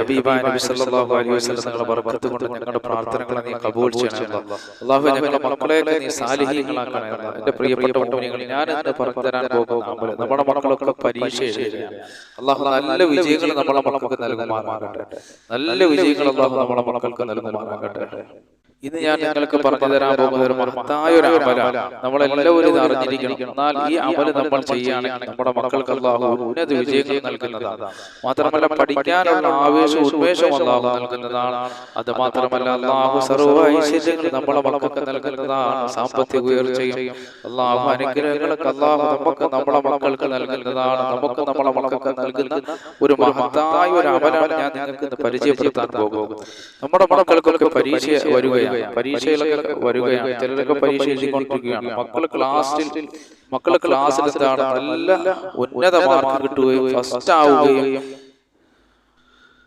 ഹബീബായ നബി സല്ലല്ലാഹു അലൈഹി വസല്ലം ബർക്കത്ത് കൊണ്ട് ഞങ്ങളുടെ പ്രാർത്ഥനകളെ നീ കബൂൽ അള്ളാഹുവേ ഞങ്ങളുടെ മക്കളെയൊക്കെ നീ. എന്റെ പ്രിയപ്പെട്ട ഞാൻ പറഞ്ഞു തരാൻ നമ്മുടെ മക്കളൊക്കെ പരീക്ഷ എഴുതുകയാണ്. അള്ളാഹു നല്ല വിജയങ്ങൾ നമ്മളെ മക്കൾക്ക് നൽകുമാറാകട്ടെ. നല്ല വിജയങ്ങൾ അള്ളാഹു നമ്മളെ മക്കൾക്ക് നൽകുമാറാകട്ടെ. ഇന്ന് ഞാൻ നിങ്ങൾക്ക് പറഞ്ഞു തരാൻ പോകുന്ന ഒരു മഹത്തായ ഒരു അമല. നമ്മളെല്ലാവരും ഇത് അറിഞ്ഞിരിക്കണം. എന്നാൽ ഈ അമല നമ്മൾ ചെയ്യുകയാണെങ്കിൽ നമ്മുടെ മക്കൾക്ക് അള്ളാഹു ഉന്നത വിജയങ്ങൾ നൽകുന്നതാണ്. മാത്രമല്ല പഠിക്കാനുള്ള ആവേശം ഉന്മേഷം അള്ളാഹു നൽകുന്നതാണ്. അത് മാത്രമല്ല അള്ളാഹു സർവ ഐശ്വര്യങ്ങൾ നമ്മുടെ മക്കൾക്ക് നൽകുന്നതാണ്. സാമ്പത്തിക ഉയർച്ചയും അള്ളാഹു അനുഗ്രഹങ്ങളൊക്കെ അള്ളാഹു നമുക്ക് നമ്മുടെ മക്കൾക്ക് നൽകുന്നതാണ്. നമുക്ക് നമ്മുടെ മക്കൾക്ക് നൽകുന്ന ഒരു മഹത്തായ ഒരു അമലാണ് ഞാൻ നിങ്ങൾക്ക് ഇന്ന് പരിചയപ്പെടുത്താൻ പോകുന്നത്. നമ്മുടെ മക്കൾക്കൊക്കെ പരീക്ഷ വരികയാണ് പരീക്ഷയിലൊക്കെ വരികയാണ്. ചിലരൊക്കെ പരീക്ഷ എഴുതിക്കൊണ്ടിരിക്കുകയാണ്. മക്കൾ ക്ലാസ്സിൽ മക്കൾ ക്ലാസ്സിൽ എന്താണ് നല്ല ഉന്നത മാർക്ക് കിട്ടുകയും ഫസ്റ്റ് ആവുകയും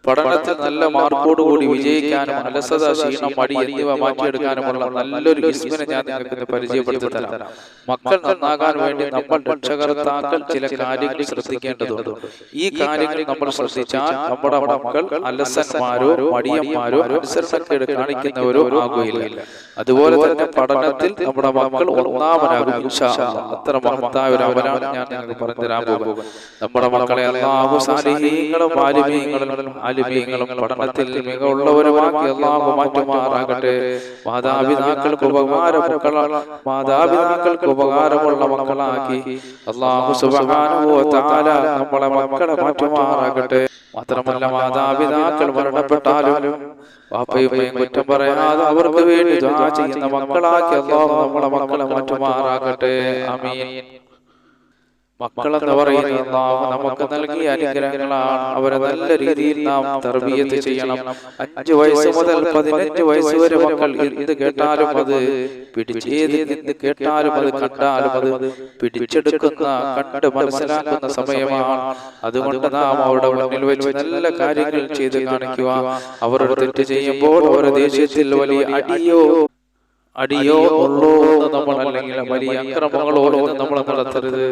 പഠനത്തിൽ നല്ല മാർക്കോട് കൂടി വിജയിക്കാനും അലസത ക്ഷീണം മടി എന്നിവ മാറ്റിയെടുക്കാനുമുള്ള നല്ലൊരു ഇസ്മിനെ ഞാൻ നിങ്ങൾക്ക് പരിചയപ്പെടുത്തി തരാം മക്കൾ നന്നാകാൻ വേണ്ടി നമ്മൾ രക്ഷകർത്താക്കൾ ചില കാര്യങ്ങൾ ശ്രദ്ധിക്കേണ്ടതുണ്ട്. ഈ കാര്യങ്ങൾ നമ്മൾ ശ്രദ്ധിച്ചാൽ നമ്മുടെ മക്കൾ അലസന്മാരോ മടിയന്മാരോ അനുസരണക്കേട് കാണിക്കുന്നവരോ ആകുകയില്ല. അതുപോലെ തന്നെ പഠനത്തിൽ നമ്മുടെ മക്കൾ ഒന്നാമനാകും. അല്ലാഹ്. അത്ര മഹത്തായ ഒരു അവനാണ് ഞാൻ നിങ്ങൾക്ക് പറഞ്ഞു തരാൻ പോകുന്നത്. നമ്മുടെ മക്കളെ അള്ളാഹു സാലിഹീങ്ങളും ആലിമീങ്ങളും ആലിമീങ്ങളും പഠനത്തിൽ മികവുള്ളവരുമാക്കി അള്ളാഹു മാറ്റുമാറാകട്ടെ. മാതാപിതാക്കൾക്ക് ഉപകാര മക്കളാണ് മാതാപിതാക്കൾക്ക് ഉപകാരമുള്ള മക്കളാക്കി അള്ളാഹു സുബ്ഹാനഹു വ തആല നമ്മളെ മക്കളെ മാറ്റുമാറാകട്ടെ. മാത്രമല്ല മാതാപിതാക്കൾ മരണപ്പെട്ടാലും വാപ്പയും കുറ്റം പറയാതെ അവർക്ക് വേണ്ടി ചെയ്യുന്ന മക്കളാക്കി അള്ളാഹു നമ്മളെ മക്കളെ മാറ്റുമാറാകട്ടെ. ആമീൻ. മക്കളെന്ന് പറയുന്ന നമുക്ക് നൽകിയ അനുഗ്രഹങ്ങളാണ്. അവരെ നല്ല രീതിയിൽ നാം തർബീയത്ത് ചെയ്യണം. അഞ്ചു വയസ്സ് മുതൽ പതിനഞ്ച് വയസ്സ് വരെ മക്കൾ എന്ത് കേട്ടാലും അത് പിടിച്ചേത് എന്ത് കേട്ടാലും അത് കണ്ടാലും അത് പിടിച്ചെടുക്കുന്ന കണ്ട് മനസ്സിലാക്കുന്ന സമയമാണ്. അതുകൊണ്ട് നാം അവരുടെ മുന്നിൽ വെച്ച് നല്ല കാര്യങ്ങൾ ചെയ്ത് കാണിക്കുക അവർ തെറ്റ് ചെയ്യുമ്പോൾ അവരുടെ ദേഷ്യത്തിൽ വലിയ അടിയോ അടിയോ ഉള്ളോ നമ്മൾ അല്ലെങ്കിൽ വലിയ അക്രമങ്ങളോടോ നമ്മൾ നടത്തരുത്.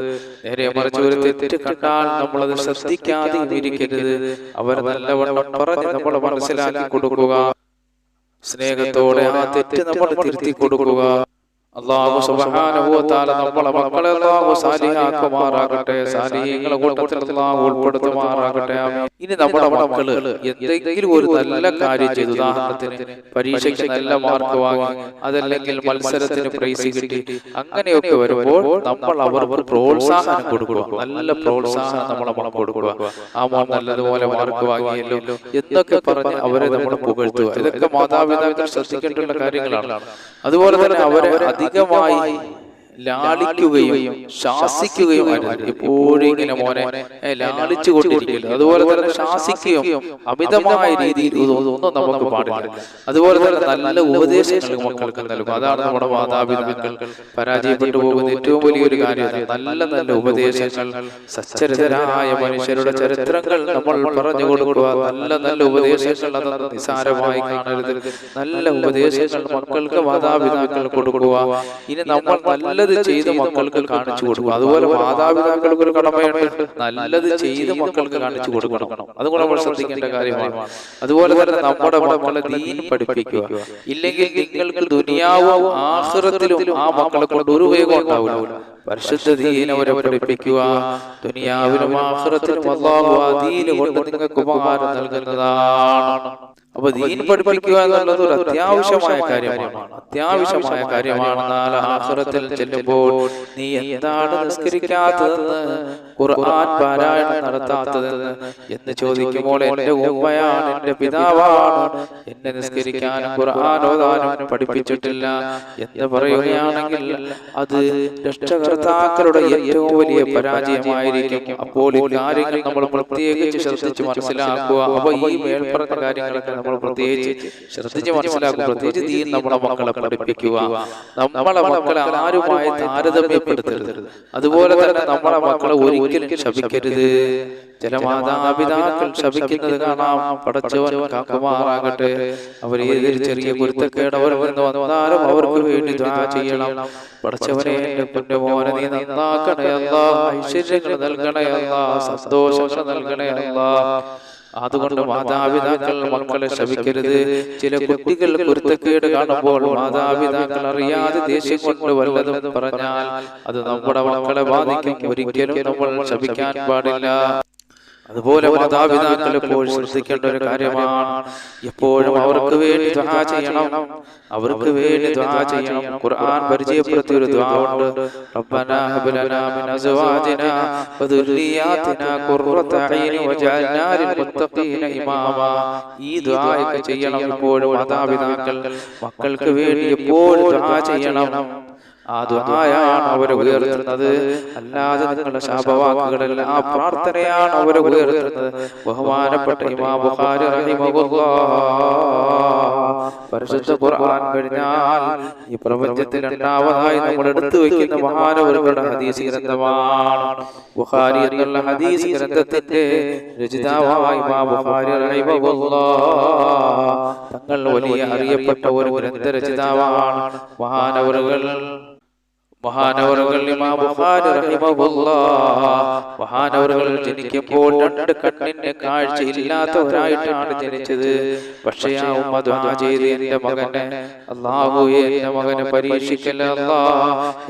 നേരെ മറിച്ച് ഒരു തെറ്റ് കണ്ടാൽ നമ്മളത് ശ്രദ്ധിക്കാതെ ഇരിക്കരുത് അവർ നല്ലവണ്ണം പറഞ്ഞ് നമ്മൾ മനസ്സിലാക്കി കൊടുക്കുക. സ്നേഹത്തോടെ ആ തെറ്റ് നമ്മൾ തിരുത്തി കൊടുക്കുക. അള്ളാഹു തആല നമ്മളെ മക്കളെ അള്ളാഹു സാലിഹാക്കുമാറാകട്ടെ സാലിഹീങ്ങളെ കൂട്ടത്തിൽ അള്ളാഹു ഉൾപ്പെടുത്തുമാറാകട്ടെ. ഇനി നമ്മുടെ മക്കൾ എന്തെങ്കിലും ഒരു നല്ല കാര്യം ചെയ്തു ഉദാഹരണത്തിന് പരീക്ഷയ്ക്ക് നല്ല മാർക്ക് വാങ്ങി അതല്ലെങ്കിൽ മത്സരത്തിന് പ്രൈസ് കിട്ടി അങ്ങനെയൊക്കെ വരുമ്പോൾ നമ്മൾ അവർക്ക് പ്രോത്സാഹനം കൊടുക്കുക. നല്ല പ്രോത്സാഹനം നമ്മളെ മക്കൾ കൊടുക്കുക. ആ മോൻ നല്ലതുപോലെ മാർക്ക് വാങ്ങിയല്ലോ. എന്നൊക്കെ പറഞ്ഞ് അവരെ നമ്മൾ പുകഴ്ത്തുക. ഇതൊക്കെ മാതാപിതാക്കൾ ശ്രദ്ധിക്കേണ്ടുള്ള കാര്യങ്ങളാണ്. അതുപോലെ തന്നെ അവരെ അധികമായി ലാളിക്കുകയും ശാസിക്കുകയും. എപ്പോഴും ഇങ്ങനെ മോനെ ലാളിച്ചു കൊണ്ടിരിക്കില്ല അതുപോലെ തന്നെ ശാസിക്കുകയും അമിതമായ രീതിയിൽ ഒന്നും നമുക്ക് പാടില്ല. അതുപോലെ തന്നെ നല്ല ഉപദേശങ്ങൾ മക്കൾക്ക് നൽകും അതാണ് നമ്മുടെ മാതാപിതാക്കൾ പരാജയപ്പെട്ടു പോകുന്ന ഏറ്റവും വലിയൊരു കാര്യം നല്ല നല്ല ഉപദേശങ്ങൾ സച്ചരിതരായ മനുഷ്യരുടെ ചരിത്രങ്ങൾ നമ്മൾ പറഞ്ഞു കൊടുക്കുക. നല്ല നല്ല ഉപദേശങ്ങൾ നിസാരമായി കാണരുത്. നല്ല ഉപദേശങ്ങൾ മക്കൾക്ക് മാതാപിതാക്കൾ കൊടുക്കുക. ഇനി നമ്മൾ നല്ലത് ചെയ്ത് മക്കൾക്ക് കാണിച്ചു കൊടുക്കണം. അതുപോലെ മാതാപിതാക്കൾക്ക് ഒരു കടമയുണ്ട്. നല്ലത് ചെയ്ത് മക്കൾക്ക് കാണിച്ചു കൊടുക്കണം. അതുകൊണ്ട് നമ്മൾ ശ്രദ്ധിക്കേണ്ട കാര്യമാണ്. അതുപോലെ തന്നെ നമ്മുടെ മക്കളെ ദീൻ പഠിപ്പിക്കുക. ഇല്ലെങ്കിൽ നിങ്ങൾക്ക് ദുനിയാവും ആഹൃതത്തിലും ആ മക്കളെ കൊണ്ട് ഒരു ഉപയോഗം ഉണ്ടാവില്ല. പരിശുദ്ധ ദീൻ അവരെ പഠിപ്പിക്കുക ദുനിയാവിലും ആഹ്റത്തിലും അള്ളാഹു ആ കൊണ്ട് നിങ്ങൾക്ക് ഉപകാരം നൽകുന്നതാണ്. അപ്പൊ ദീൻ പഠിപ്പിക്കുക എന്നുള്ളത് ഒരു അത്യാവശ്യമായ കാര്യമാണ്. അത്യാവശ്യമായ കാര്യമാണ്. നാളെ ആഖിറത്തിൽ ചെല്ലുമ്പോൾ നീ എന്താണ് നിസ്കരിക്കാത്തതെന്ന് ഖുർആൻ പാരായണം നടത്താത്തതെന്ന് എന്ന് ചോദിക്കുമ്പോൾ എന്റെ ഉമ്മയാണ് എന്റെ പിതാവാണ്. എന്നെ നിസ്കരിക്കാനും ഖുർആൻ ഓതാനും പഠിപ്പിച്ചിട്ടില്ല എന്ന് പറയുകയാണെങ്കിൽ അത് രക്ഷകർത്താക്കളുടെ ഏറ്റവും വലിയ പരാജയമായിരിക്കും. അപ്പോൾ ഈ കാര്യങ്ങൾ നമ്മൾ പ്രത്യേകിച്ച് ശ്രദ്ധിച്ച് മനസ്സിലാക്കുക. അപ്പൊ ഈ മേൽപ്പറഞ്ഞ കാര്യങ്ങളൊക്കെ നമ്മൾ പ്രത്യേകിച്ച് ശ്രദ്ധിച്ച് മനസ്സിലാക്കുക. പ്രത്യേകിച്ച് നീ നമ്മുടെ മക്കളെ പഠിപ്പിക്കുക. നമ്മളെ മക്കളെ ആരുമായി താരതമ്യപ്പെടുത്തരുത്. അതുപോലെ തന്നെ നമ്മളെ മക്കളെ ഒരിക്കലും ശപിക്കരുത്. ചില മാതാപിതാക്കൾ ശപിക്കുന്നത് കാണാം. പടച്ചവൻ കാക്കുമാറാകട്ടെ. അവർ ഏതൊരു ചെറിയ കുരുത്തക്കേട് അവരിൽ വന്നാലും അവർക്ക് വേണ്ടി ചെയ്യണം. പടച്ചവനെ എന്റെ മോനെ നീ നന്നാക്കണേ അല്ലാ. ഐശ്വര്യങ്ങൾ നൽകണേ അല്ലാ. സന്തോഷങ്ങൾ നൽകണേ അല്ലാ. അതുകൊണ്ട് മാതാപിതാക്കൾ മക്കളെ ശപിക്കരുത്. ചില കുട്ടികൾ പൊരുത്തക്കേട് കാണുമ്പോൾ മാതാപിതാക്കൾ അറിയാതെ ദേഷ്യം കൊണ്ട് വല്ലതും പറഞ്ഞാൽ അത് നമ്മുടെ മക്കളെ ബാധിക്കും. ഒരിക്കലും നമ്മൾ ശപിക്കാൻ പാടില്ല. അതുപോലെ മാതാപിതാക്കൾ എപ്പോഴും ശ്രദ്ധിക്കേണ്ട ഒരു കാര്യമാണ്. എപ്പോഴും അവർക്ക് വേണ്ടി ദ്വാ ചെയ്യണം. അവർക്ക് വേണ്ടി ദ്വാ ചെയ്യണം. ഖുർആൻ പരിചയപ്പെടുത്തിയ ഒരു ദ്വാ ഉണ്ട്. റബ്ബനാ ഹബ് ലനാ മിൻ അസ്വാജിനാ വദുർരിയാതിനാ ഖുർറത അയ്നി വജഅൽനാ ലിൽ മുത്തഖീന ഇമാമാ. ഈ ദ്വായൊക്കെ ചെയ്യണം ഇപ്പോഴും മാതാപിതാക്കൾ. മക്കൾക്ക് വേണ്ടി എപ്പോഴും ദ്വാ ചെയ്യണം. ആ ദുആയാണ് അവരെ ഉയർത്തുന്നത്. അല്ലാതെ നിങ്ങളുടെ ശാപവാക്കുകളല്ല ആ പ്രാർത്ഥനയാണ് അവരെ ഉയർത്തുന്നത്. ബഹുമാനപ്പെട്ട ഇമാം ബുഖാരി പരിശുദ്ധ ഖുർആൻ കഴിഞ്ഞാൽ ഈ പ്രപഞ്ചത്തിൽ രണ്ടാമതായി നമ്മൾ എടുത്തു വെക്കുന്ന മഹാനവരുടെ ഹദീസ് ഗ്രന്ഥമാണ് ബുഖാരി എന്നുള്ള ഹദീസ് ഗ്രന്ഥത്തിന്റെ രചിതാവായി ഇമാം ബുഖാരി തങ്ങൾ വലിയ അറിയപ്പെട്ട ഒരു ഗ്രന്ഥരചിതാവാണ് മഹാനവറുകൾ. മഹാനവറുകൾ മഹാനവറുകൾ ജനിക്കുമ്പോൾ രണ്ട് കണ്ണിന്റെ കാഴ്ച ഇല്ലാത്തവരായിട്ടാണ് ജനിച്ചത്. പക്ഷേ ആ ഉമ്മ ദ്വാ ചെയ്ത് എന്റെ മകനെ അള്ളാഹു എന്റെ മകനെ പരീക്ഷിക്കല്ല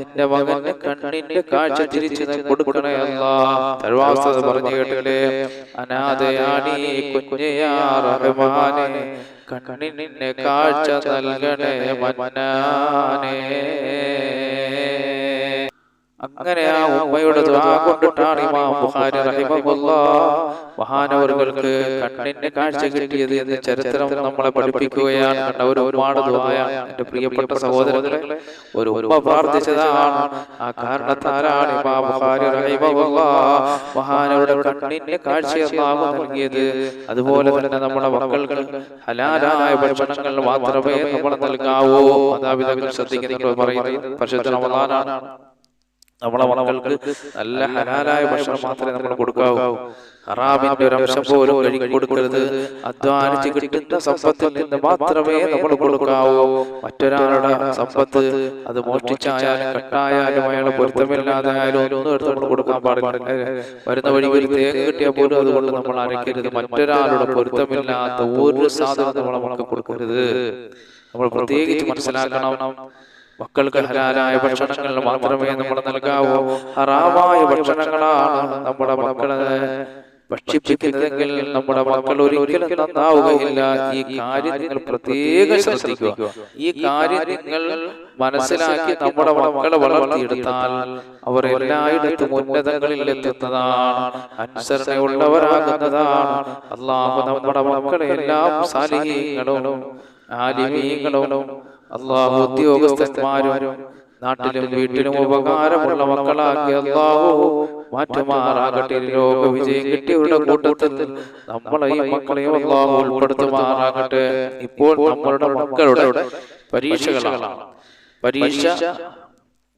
എന്റെ മകന് കണ്ണിന്റെ കാഴ്ച തിരിച്ചു കൊടുക്കണേ അല്ലാ. തർവാസ്തത പറഞ്ഞു കേട്ടില്ലേ? അനാഥയാണി കുഞ്ഞയാ റഹ്മാനെ. കണ്ണിന്റെ കാഴ്ച നൽകണേ മന്നാനേ അങ്ങനെ ആ ഉമ്മയുടെ കൊണ്ടിട്ടാണ് ഇമാം ബുഖാരി മഹാനവറുകൾക്ക് കണ്ണിന്റെ കാഴ്ച കിട്ടിയത് എന്ന് ചരിത്രം നമ്മളെ പഠിപ്പിക്കുകയാണ് ഒരു ഒരുപാട് എന്റെ പ്രിയപ്പെട്ട സഹോദരങ്ങളെ. ഒരു ഉമ്മ പ്രാർത്ഥിച്ചതാണ് ആ കാരണത്താലാണ് ഇമാം ബുഖാരി മഹാനവരുടെ കണ്ണിന്റെ കാഴ്ച അല്ലാഹു നൽകിയത്. അതുപോലെ തന്നെ നമ്മുടെ മക്കൾക്ക് ഹലാലായ ഭക്ഷണങ്ങൾ മാത്രമേ നമ്മൾ നൽകാവൂ. മാതാപിതാക്കൾ ശ്രദ്ധിക്കുന്നുണ്ടോ പറയുന്നത് പരിശുദ്ധ റമദാനാണ്. നമ്മളെ മക്കൾക്ക് നല്ല ഹലാലായ ഭക്ഷണം മാത്രമേ നമ്മൾ കൊടുക്കാവൂ. ഹറാമിന്റെ ഒരു അംശം പോലും കൊടുക്കരുത്. അധ്വാനിച്ച് കിട്ടുന്ന സമ്പത്തിൽ നിന്ന് മാത്രമേ നമ്മൾ കൊടുക്കാവൂ. മറ്റൊരാളുടെ സമ്പത്ത് അത് മോഷ്ടിച്ചായാലും കട്ടായാലും അയാളെ പൊരുത്തമില്ലാതായാലും ഒന്നും എടുത്ത് നമ്മൾ കൊടുക്കാൻ പാടില്ല. വരുന്ന വഴി ഒരു തേങ്ങ കിട്ടിയാൽ പോലും അതുകൊണ്ട് നമ്മൾ അരയ്ക്കരുത് മറ്റൊരാളുടെ പൊരുത്തമില്ലാത്ത ഒരു സാധനം നമ്മൾ നമുക്ക് കൊടുക്കരുത്. നമ്മൾ പ്രത്യേകിച്ച് മനസ്സിലാക്കണം. മക്കൾക്ക് ഹലാലായ ഭക്ഷണങ്ങൾ മാത്രമേ നമ്മൾ നൽകാവൂ. ഹറാമായ ഭക്ഷണങ്ങളാണ് നമ്മുടെ മക്കളെ ഭക്ഷിപ്പിക്കുന്നതെങ്കിൽ നമ്മുടെ മക്കൾ ഒരിക്കലും നന്നാവുകയില്ല. ഈ കാര്യം നിങ്ങൾ പ്രത്യേകം ശ്രദ്ധിക്കുക. ഈ കാര്യം നിങ്ങൾ മനസ്സിലാക്കി നമ്മുടെ മക്കളെ വളർത്തിയെടുത്താൽ അവർ എല്ലായിടത്തും ഉന്നതങ്ങളിൽ എത്തുന്നതാണ്. അനുസരണയുള്ളവരാകുന്നതാണ്. അള്ളാഹു നമ്മുടെ മക്കളെ എല്ലാം സാലിഹീങ്ങളും ആലിമീങ്ങളും അള്ളാഹു ഉദ്യോഗസ്ഥന്മാരും നാട്ടിലും വീട്ടിലും ഉപകാരമുള്ള മക്കളാക്കി അള്ളാഹു മാറ്റുമാറാകട്ടെ ലോക വിജയം കിട്ടിയവരുടെ കൂട്ടത്തിൽ നമ്മളെ ഈ മക്കളെയും അള്ളാഹു ഉൾപ്പെടുത്തുമാറാകട്ടെ. ഇപ്പോൾ നമ്മളുടെ മക്കളുടെ പരീക്ഷകളാണ്. പരീക്ഷ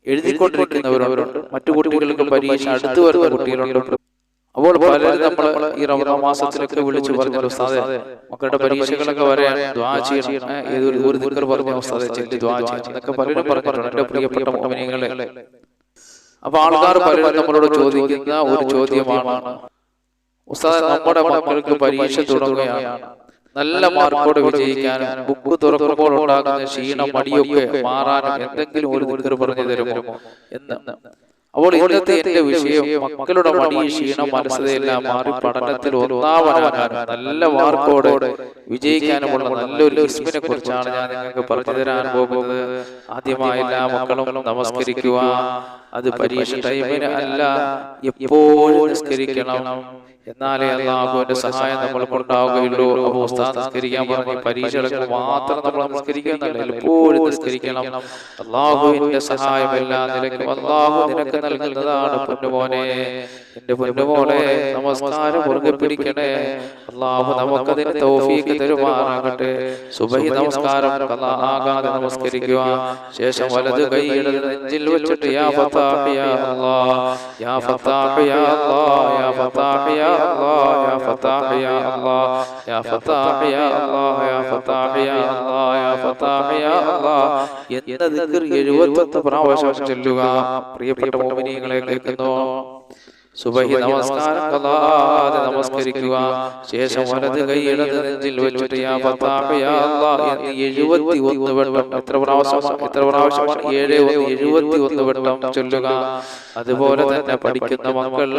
എഴുതിക്കൊണ്ടിരിക്കുന്നവരവരുണ്ട് മറ്റു കുട്ടികൾക്ക് പരീക്ഷ അടുത്തു വരുന്ന കുട്ടികളുണ്ട്. അപ്പോൾ പലരും നമ്മൾ ഈ റമദാൻ മാസത്തിലൊക്കെ വിളിച്ചു പറഞ്ഞു ഉസ്താദെ മക്കളുടെ പരീക്ഷകളൊക്കെ വരാൻ ദ്വാ ചെയ്യണം. ഏ, ഏതൊരു ഒരു ദിക്കർ പറഞ്ഞു ഉസ്താദെ ചെല്ലി ദ്വാ ചെയ്യണം. എന്നൊക്കെ പലരും പറഞ്ഞിട്ടുണ്ട്. എന്റെ പ്രിയപ്പെട്ട മോമിനികളെ. അപ്പൊ ആൾക്കാർ പലരും നമ്മളോട് ചോദിക്കുന്ന ഒരു ചോദ്യമാണ്. ഉസ്താദെ നമ്മുടെ മക്കൾക്ക് പരീക്ഷ തുടങ്ങുകയാണ്. നല്ല മാർക്കോട് വിജയിക്കാനും ബുക്ക് തുറക്കുമ്പോൾ ഉണ്ടാകുന്ന ക്ഷീണം മടിയൊക്കെ മാറാനും എന്തെങ്കിലും ഒരു ദിക്കർ പറഞ്ഞു തരുമോ? എന്ന്. അപ്പോൾ ഇന്നത്തെ എന്റെ വിഷയം മക്കളുടെ മടി ക്ഷീണം മനസ്സതയെല്ലാം മാറി പഠനത്തിൽ നല്ല മാർക്കോടെ വിജയിക്കാനുമുള്ള നല്ലൊരു ഇസ്മിനെ കുറിച്ചാണ് ഞാൻ നിങ്ങൾക്ക് പറഞ്ഞു തരാൻ പോകുന്നത്. ആദ്യമായി എല്ലാ മക്കളും നമസ്കരിക്കുക. അത് പരീക്ഷ ടൈമിന് അല്ല എപ്പോഴും നിസ്കരിക്കണം. എന്നാലേ അള്ളാഹുവിന്റെ സഹായം നമ്മൾക്ക് ഉണ്ടാവുകയുള്ളൂ. അപ്പൊ ഉസ്താദ് നിസ്കരിക്കാൻ പറഞ്ഞ് പരീക്ഷകൾക്ക് മാത്രം നമ്മൾ നിസ്കരിക്കുന്നല്ല എപ്പോഴും നിസ്കരിക്കണം. അള്ളാഹുവിന്റെ സഹായം എല്ലാ നിലയ്ക്കും അള്ളാഹു നിനക്ക് നൽകുന്നതാണ് പൊന്നുമോനെ. എന്റെ പൊന്നുമോളെ നമസ്കാരം മുറുകെ പിടിക്കണേ അള്ളാഹു നമുക്കതിന് തൗഫീക്ക് തരുമാറാകട്ടെ. സുബഹി നമസ്കാരം ആകാതെ നമസ്കരിക്കുക. ശേഷം വലത് കൈ ഇടത് നെഞ്ചിൽ വെച്ചിട്ട് യാ ഫത്താഹ് യാ അല്ലാഹ് യാ ഫത്താഹ് യാ അല്ലാഹ് യാ ഫത്താഹ് യാ അല്ലാഹ് യാ ഫത്താഹ് യാ അല്ലാഹ് യാ ഫത്താഹ് യാ അല്ലാഹ് യാ ഫത്താഹ് യാ യാ ഫത്താഹ് യാ എന്ന ദിക്ർ 71 പ്രാവശ്യം ചൊല്ലുക. പ്രിയപ്പെട്ട മുഅ്മിനീങ്ങളെ കേൾക്കുന്നു. സുബഹി നമസ്കാരം കലാതെ നമസ്കരിക്കുക. ശേഷം വലത് കൈ ഇടത് നെഞ്ചിൽ വെച്ചിട്ട് യാ ഫത്താഹ് യാ അല്ലാഹ് എന്ന് എഴുപത്തി ഒന്ന് വട്ടം എത്ര പ്രാവശ്യമാണ് എത്ര പ്രാവശ്യമാണ് ഏഴ് ഒന്ന് എഴുപത്തി ഒന്ന് വട്ടം ചൊല്ലുക. അതുപോലെ തന്നെ പഠിക്കുന്ന മക്കൾ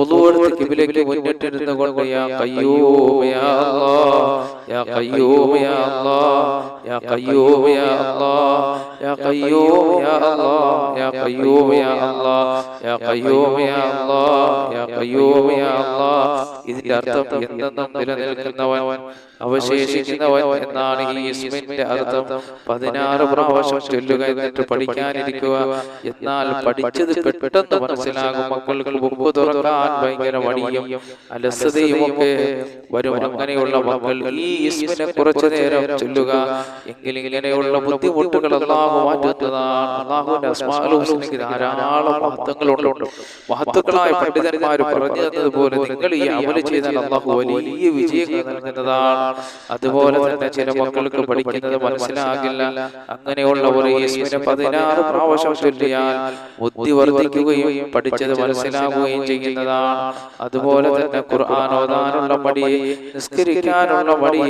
ഒന്നുകൊടുത്ത് കിബിലേക്ക് മുന്നിട്ടിരുന്നു കൊണ്ട് യാ കയ്യൂം യാ അല്ലാഹ് യാ കയ്യൂം യാ അല്ലാഹ് യാ കയ്യൂം യാ അല്ലാഹ് യാ കയ്യൂം യാ അല്ലാഹ് യാ കയ്യൂം യാ അല്ലാഹ് യാ കയ്യൂം യാ അല്ലാഹ് യാ കയ്യൂം യാ അല്ലാഹ് ഇതിന്റെ അർത്ഥം എന്നെന്നും നിലനിൽക്കുന്നവൻ അവശേഷിക്കുന്നവൻ എന്നാണ് ഈ ഇസ്മിന്റെ അർത്ഥം. പതിനാറ് പ്രാവശ്യം ചൊല്ലുക എന്നിട്ട് പഠിക്കാനിരിക്കുക. എന്നാൽ പഠിച്ചത് പെട്ടെന്ന് മനസ്സിലാകും. മക്കൾക്ക് മുമ്പ് തുറക്കാൻ ഭയങ്കര മടിയും അലസതയും ഒക്കെ വരും. അങ്ങനെയുള്ള മക്കൾ ഈ ഇസ്മിനെ കുറച്ചു നേരം ചൊല്ലുക. എങ്കിൽ ഇങ്ങനെയുള്ള ബുദ്ധിമുട്ടുകൾ അള്ളാഹു മാറ്റുന്നതാണ്. അള്ളാഹുവിന്റെ ധാരാളം മഹത്വങ്ങളുണ്ട്. മഹത്വക്കളായ പണ്ഡിതന്മാർ പറഞ്ഞു തന്നതുപോലെ നിങ്ങൾ ഈ അമൽ ചെയ്താൽ അള്ളാഹു വലിയ വിജയങ്ങൾ നൽകുന്നതാണ്. അതുപോലെ തന്നെ ചില മക്കൾക്ക് പഠിക്കുന്നത് മനസ്സിലാകില്ല. അങ്ങനെയുള്ളവർ യേശുവിനെ പതിനാറ് പ്രാവശ്യം ചൊല്ലിയാൽ ബുദ്ധി വർദ്ധിക്കുകയും പഠിച്ചത് മനസ്സിലാകുകയും ചെയ്യുന്നതാണ്. അതുപോലെ തന്നെ ഖുർആൻ മടി നിസ്കരിക്കാനുള്ള മടി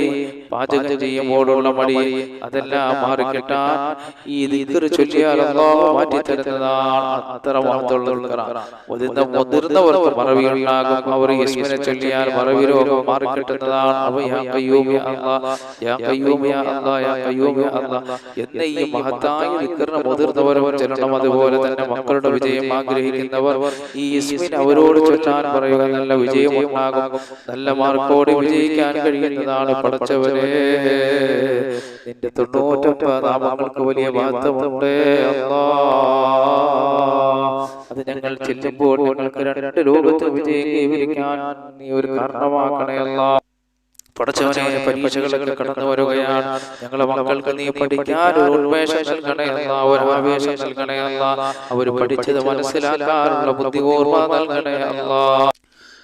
പാചകം ചെയ്യുമ്പോഴുള്ള മടി അതെല്ലാം മാറിക്കിട്ടാൻ ഈ ദിക്കർ ചൊല്ലിയാൽ അല്ലാഹു മാറ്റി തരുന്നതാണ് അത്ര മുതിർന്നവർ മുതിർന്നവർക്ക് മറവിയുണ്ടാകും. അവർ യേശുവിനെ ചൊല്ലിയാൽ മറവി രോഗം മാറിക്കിട്ടുന്നതാണ്. അവ യാ ഖയ്യൂം യാ അല്ലാഹ് യാ ഖയ്യൂം യാ അല്ലാഹ് യാ ഖയ്യൂം യാ അല്ലാഹ് എന്ന ഈ മഹത്തായ ദിക്കറിന് മുതിർന്നവരും ചെല്ലണം അതുപോലെ തന്നെ മക്കളുടെ വിജയം ആഗ്രഹിക്കുന്നവർ ഈ ഇസ്മിൻ അവരോട് ചൊല്ലാൻ പറയുക നല്ല വിജയം ഉണ്ടാകും. നല്ല മാർക്കോടെ വിജയിക്കാൻ കഴിയുന്നതാണ് പഠിച്ചവരെ നിന്റെ തൊണ്ണൂറ്റൊമ്പത് നാമങ്ങൾക്ക് വലിയ മഹത്വമുണ്ട്. അല്ലാ. അത് ഞങ്ങൾ ചെല്ലുമ്പോൾ ഞങ്ങൾക്ക് രണ്ട് ലോകത്ത് വിജയം കൈവരിക്കാൻ നീ ഒരു കാരണമാക്കണയല്ല പഠിച്ചവനെ പരീക്ഷകളൊക്കെ കടന്നു വരുകയാണ്. ഞങ്ങളെ മക്കൾക്ക് നീ പഠിക്കാൻ ഒരു ഉന്മേഷം നൽകണയല്ല ഒരു ആവേശം നൽകണയല്ല അവർ പഠിച്ചത് മനസ്സിലാക്കാനുള്ള ബുദ്ധി ഓർമ്മ നൽകണയല്ല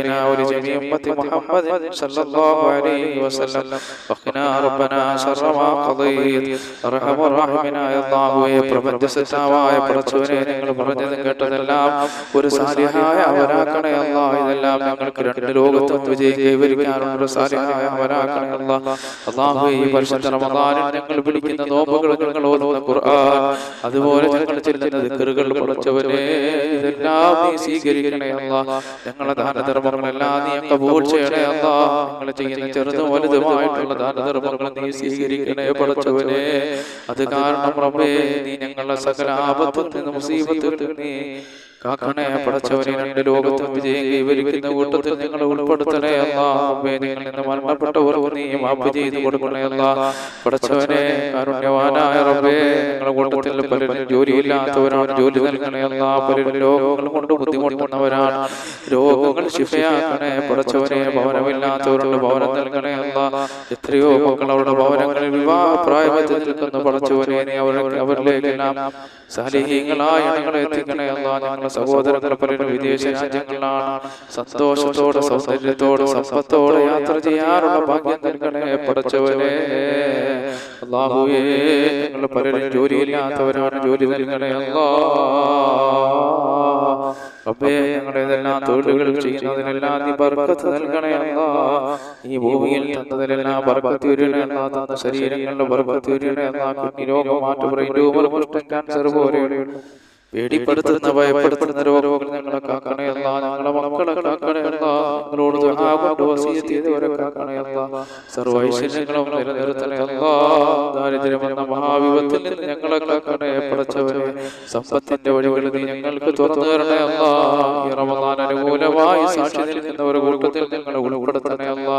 علينا ولجميع أمة محمد صلى الله عليه وسلم وقنا ربنا شر ما قضيت أرحم الراحمين يا الله പ്രപഞ്ച സത്താവായ പടച്ചവനെ നിങ്ങൾ പറഞ്ഞത് കേട്ടതെല്ലാം ഒരു സാലിഹായ അവരാക്കണേ അല്ല ഇതെല്ലാം ഞങ്ങൾക്ക് രണ്ട് ലോകത്തും വിജയം കൈവരിക്കാനുള്ള ഒരു സാലിഹായ അവരാക്കണേ അല്ല അള്ളാഹു ഈ പരിശുദ്ധ റമദാനിൽ ഞങ്ങൾ പിടിക്കുന്ന നോമ്പുകൾ ഞങ്ങൾ ഓതുന്ന ഖുർആൻ അതുപോലെ ഞങ്ങൾ ചെല്ലുന്ന ദിക്കറുകൾ പടച്ചവനെ ഇതെല്ലാം നീ സ്വീകരിക്കണേ അല്ല. ഞങ്ങളെ ദാനധർമ്മങ്ങളെല്ലാം നീ കബൂൾ ചെയ്യണേ അല്ല. ഞങ്ങൾ ചെയ്യുന്ന ചെറുതും വലുതുമായിട്ടുള്ള ദാനധർമ്മങ്ങൾ നീ സ്വീകരിക്കണേ പഠിച്ചവനെ അത് കാരണം റബ്ബേ നീ ഞങ്ങളുടെ സകല ആപത്തിൽ നിന്ന് മുസീബത്തിൽ നീ കാക്കണേ പടച്ചവനെ രണ്ട് ലോകത്തും വിജയം കൈവരിക്കുന്ന കൂട്ടത്തിൽ നിങ്ങൾ ഉൾപ്പെടുത്തണേ അല്ല. നിങ്ങൾ നിന്ന് മരണപ്പെട്ടവർക്ക് നീ മാപ്പ് ചെയ്ത് കൊടുക്കണേ അല്ല. പടച്ചവനെ കാരുണ്യവാനായ റബ്ബേ ഞങ്ങളുടെ കൂട്ടത്തിൽ പലരും ജോലിയില്ലാത്തവരാണ്. ജോലി നൽകണേ അല്ല. പലരും രോഗങ്ങൾ കൊണ്ട് ബുദ്ധിമുട്ടുന്നവരാണ്. രോഗങ്ങൾ ശിഫയാക്കണേ. പടച്ചവനെ ഭവനമില്ലാത്തവരുടെ ഭവനം നൽകണേ അല്ല. എത്രയോ മക്കൾ അവരുടെ ഭവനങ്ങളിൽ വിവാഹ പ്രായത്തിൽ നിൽക്കുന്ന. പടച്ചവനെ അവരിലേക്കെല്ലാം സാലിഹീങ്ങളായ ഞങ്ങളെ എത്തിക്കണേ അല്ല. ഞങ്ങളുടെ സഹോദരങ്ങൾ പലരും വിദേശ രാജ്യങ്ങളിലാണ് സന്തോഷത്തോടെ സൗന്ദര്യത്തോടെ സമ്പത്തോടെ യാത്ര ചെയ്യാറുള്ള ഭാഗ്യം നൽകണേ പടച്ചവനെ അള്ളാഹുവേ ഞങ്ങൾ പലരും ജോലിയില്ലാത്തവരാണ് ജോലി നൽകണേ അല്ലാ റബ്ബേ ഞങ്ങളുടെ ഇതെല്ലാം തൊഴിലുകൾ ചെയ്യുന്നതിനെല്ലാം നീ ബർക്കത്ത് നൽകണേ അല്ലാ ഈ ഭൂമിയിൽ തന്നതിലെല്ലാം ബർക്കത്ത് വരണേ അല്ലാ തന്ന ശരീരങ്ങളുടെ ബർക്കത്ത് വരണേ അല്ലാ കിഡ്നി രോഗം മാറ്റുപറയും. കുഷ്ഠം ക്യാൻസർ പോലെയുള്ള. പേടിപ്പെടുത്തുന്ന ഭയപ്പെടുത്തുന്ന രോഗങ്ങൾ ഞങ്ങളെ കാക്കണയല്ല ഞങ്ങളെ മക്കളെ കാക്കണയല്ല ഞങ്ങളോട് ചെയ്തവരെ കാക്കണയല്ല സർവൈശ്വര്യങ്ങളും നിലനിർത്തണയല്ല ദാരിദ്ര്യമെന്ന മഹാവിപത്തിൽ നിന്ന് ഞങ്ങളെ കാക്കണയെ പടച്ചവരെ സമ്പത്തിന്റെ വഴികളിൽ ഞങ്ങൾക്ക് തുറന്നു തരണയല്ല ഇറമദാൻ അനുകൂലമായി സാക്ഷി നിൽക്കുന്ന ഒരു കൂട്ടത്തിൽ ഞങ്ങളെ ഉൾപ്പെടുത്തണയല്ല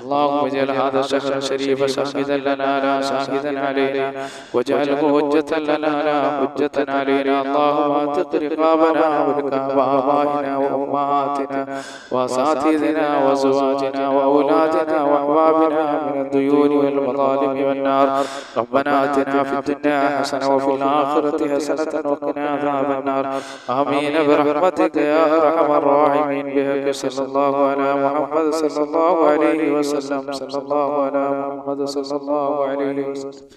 അള്ളാഹു ജലഹാദ ശഹർ ശരീഫ ഷാഹിദല്ലനാല ഷാഹിദനാലേന വജാൽ ഹുജ്ജത്തല്ലനാല ഹുജ്ജത്തനാലേന അല്ലാഹു علينا واجعله حجة لنا لا حجة علينا الله اللهم اعتق رقابنا ورقاب آبائنا وأمهاتنا وأساتذتنا وأزواجنا وأولادنا وأحبابنا من الديون والمظالم والنار ربنا آتنا في الدنيا حسنة وفي الآخرة حسنة وقنا عذاب النار آمين برحمتك يا أرحم الراحمين بحق صلى الله على محمد صلى الله عليه وسلم صلى الله على محمد صلى الله عليه وسلم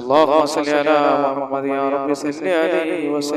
اللهم صل على محمد يا رب صل عليه وسلم